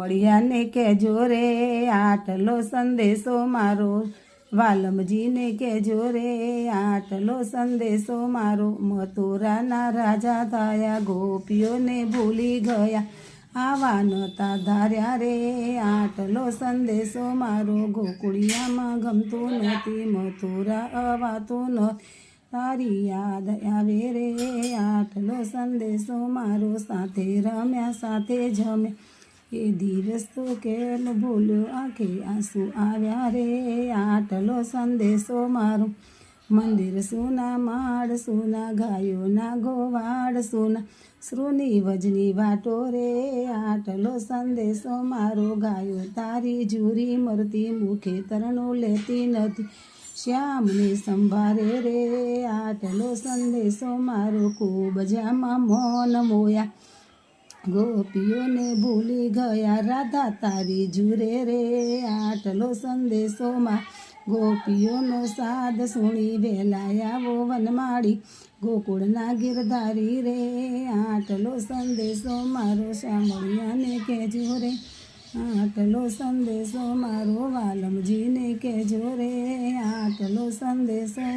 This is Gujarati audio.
મળ્યાને કહેજો રે, આટલો સંદેશો મારો. વાલમજીને કહેજો રે, આટલો સંદેશો મારો. મથુરાના રાજા થયા, ગોપીઓને ભૂલી ગયા. આવા નતા ધાર્યા રે, આટલો સંદેશો મારો. ગોકુળિયામાં ગમતું નથી, મથુરા અવાતું ન તારી યાદ આવે રે, આટલો સંદેશો મારો. સાથે રમ્યા, સાથે જમ્યા. એ દિવસ તો કેમ ભૂલ્યો આંખે આંસુ આવ્યા રે? આટલો સંદેશો મારો. મંદિર સુના માળ, સુના ગાયોના ગોવાડ સુના શ્રુની વજની વાટો રે. આટલો સંદેશો મારો. ગાયો તારી જુરી મરતી મુખે તરણો લેતી નથી. શ્યામને સંભારે રે. આટલો સંદેશો મારો. ખૂબ જામાં મોન મોયા. ગોપીઓને ભૂલી ગયા રાધા તારી જુરે રે. આટલો સંદેશોમાં ગોપીઓનો સાદ સુણી વેલાયાવો વનમાળી ગોકુળના ગિરધારી રે. આટલો સંદેશો મારો શામળિયાને કહેજો રે. આટલો સંદેશો મારો વાલમજીને કહેજો રે. આટલો સંદેશો